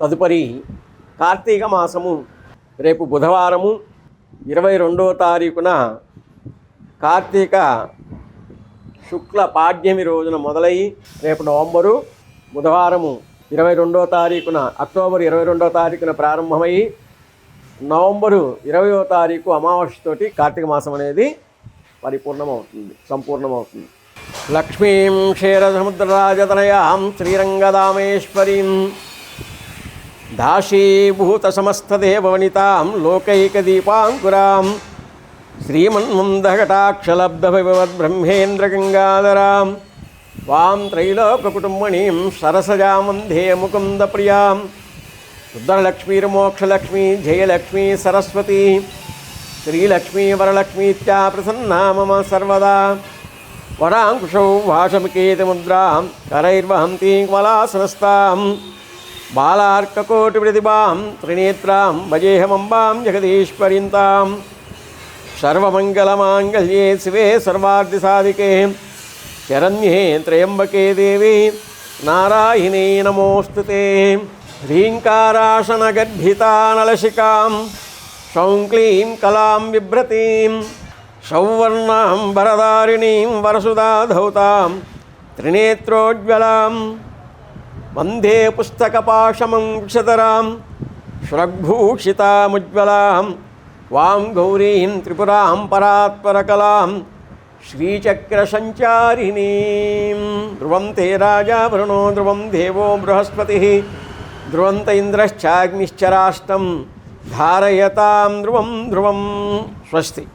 తదుపరి కార్తీక మాసము రేపు బుధవారము ఇరవై రెండవ తారీఖున కార్తీక శుక్ల పాడ్యమి రోజున మొదలై రేపు నవంబరు బుధవారము ఇరవై రెండవ తారీఖున అక్టోబర్ ఇరవై రెండవ తారీఖున ప్రారంభమై నవంబరు ఇరవయో తారీఖు అమావాస్యతోటి కార్తీక మాసం అనేది పరిపూర్ణమవుతుంది సంపూర్ణమవుతుంది. లక్ష్మీం క్షీరసముద్రరాజతనయాం శ్రీరంగదామేశ్వరీం దాశీభూతసమస్తదేవవనితాం లోకైకదీపాంకురాం శ్రీమన్మందఘటాక్షలబ్ధభగవద్బ్రహ్మేంద్రగంగాధరాం వాం త్రైలోకకుటుంబణీం సరసజాం వందే ముకుందప్రియాం రుద్రలక్ష్మీర్మోక్షలక్ష్మీ జయలక్ష్మీ సరస్వతి శ్రీలక్ష్మీ వరలక్ష్మీత్యా ప్రసన్నా మమ సర్వదా వరాంకుశౌ భాషమికేతముద్రాం కరైర్వహంతీ కమలాసనస్తాం బాళార్కకోటిప్రతిభాం త్రినేత్రాం భజేహమంబాం జగదీశ్వరింతాం సర్వమంగళమాంగళ్యే శివే సర్వార్థిసాధికే శరణ్యే త్రయంబకే దేవి నారాయణే నమోస్తుతే హ్రీంకారాసనగర్భితానలశికాం షౌం క్లీం కలాం బిభ్రతీం సౌవర్ణాం వరదారిణీం వరసుదాధౌతాం త్రినేత్రోజ్వలాం వందే పుస్తకపాశమం క్షతరాం శ్రగ్భూషితాముజ్వలాం వాం గౌరీం త్రిపురాం పరాత్పరకలాం శ్రీచక్రసంచారిణీ. ధ్రువం తే రాజా వరుణో ధ్రువం దేవో బృహస్పతి. ధ్రువంత ఇంద్రశ్చాగ్నిశ్చరాష్టం ధారయతాం ధ్రువం ధ్రువం. స్వస్తి.